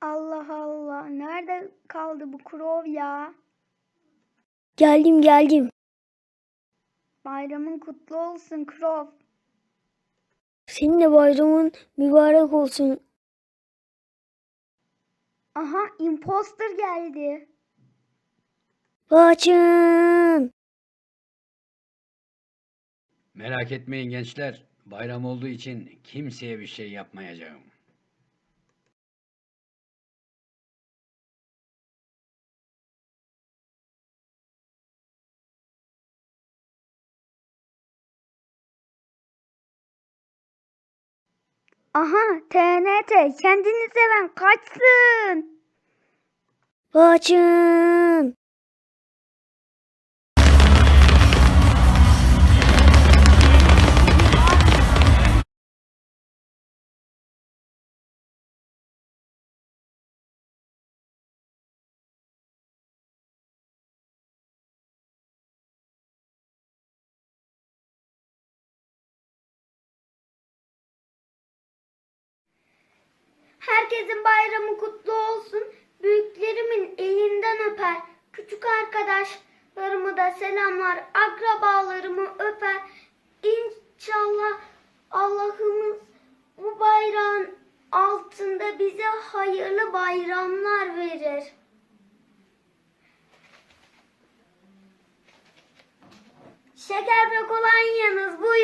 Allah Allah. Nerede kaldı bu krov ya? Geldim geldim. Bayramın kutlu olsun krov. Senin de bayramın mübarek olsun. Aha imposter geldi. Kaçın. Merak etmeyin gençler. Bayram olduğu için kimseye bir şey yapmayacağım. Aha TNT kendini seven kaçsın. Kaçın. Herkesin bayramı kutlu olsun. Büyüklerimin elinden öper. Küçük arkadaşlarımı da selamlar. Akrabalarımı öper. İnşallah Allah'ımız bu bayrağın altında bize hayırlı bayramlar verir. Şeker ve kolonyanız buyurunuz.